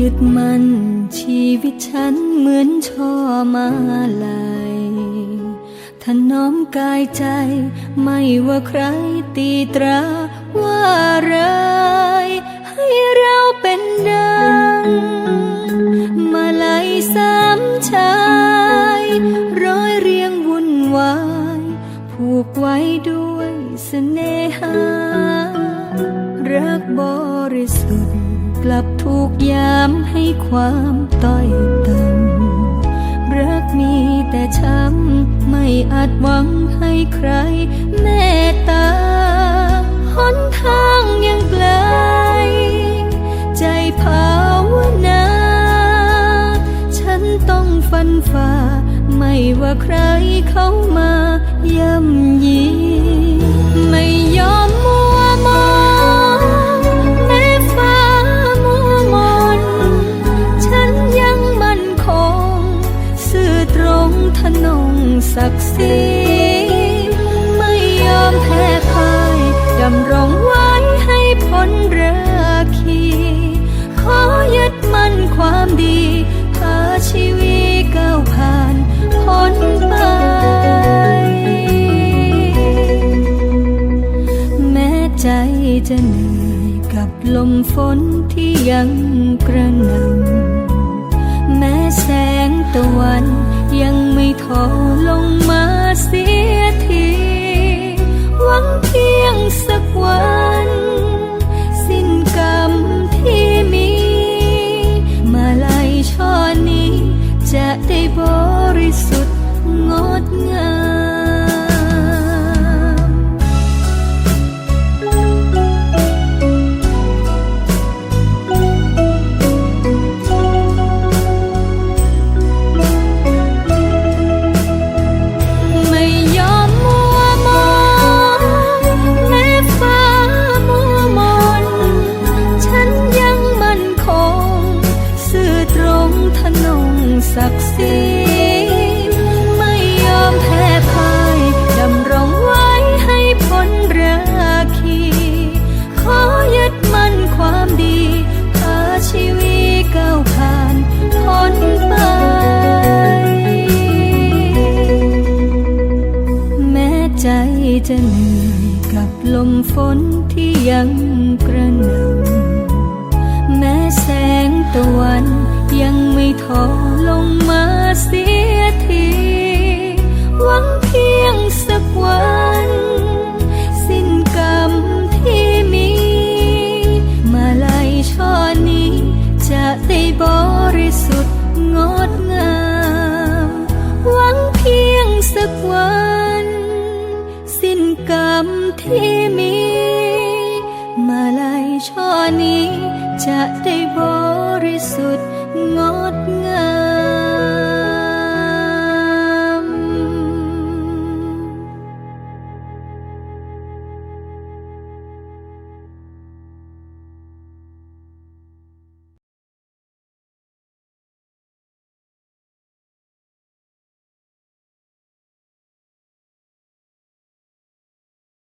ยึดมันชีวิตฉันเหมือนช่อมาลายถนอมกายใจไม่ว่าใครตีตราว่าร้ายให้เราเป็นดัง มาลายสามชายร้อยเรียงวุ่นวายผูกไว้ด้วยเสน่หา รักบริสุทธิ์ กลับถูกยามให้ความต้อยต่ำรักมีแต่ช้ำไม่อาจหวังให้ใครเมตตาหนทางยังไกล ใจภาวนา ฉันต้องฟันฝ่า ไม่ว่าใครเข้ามาย่ำยีไม่ รงทนงศักดิ์ศรีไม่ยอมแพ้พ่ายดำรงไว้ให้พ้นราคีขอยึดมั่นความดีพาชีวิตก้าวผ่านพ้นไปแม้ใจจะเหนื่อยกับลมฝนที่ยังกระหน่ำแม้แสงตะวัน สักวัน สิ้นกรรมที่มี มาลายช่อนี้ จะได้บริสุทธิ์งดงาม ศักดิ์ศรีไม่ยอมแพ้พ่ายดำรงไว้ให้พ้นราคี ขอยึดมั่นความดีพาชีวิตก้าวผ่านพ้นไป แม้ใจจะเหนื่อยกับลมฝนที่ยังกระหน่ำแม้แสงตะวันยังไม่ท้อ วังเพียงสักวัน สิ้นกรรมที่มี มาลายช่อนี้ จะได้บริสุทธิ์งดงาม หวังเพียงสักวัน สิ้นกรรมที่มี มาลายช่อนี้ จะได้บริสุทธิ์งดงาม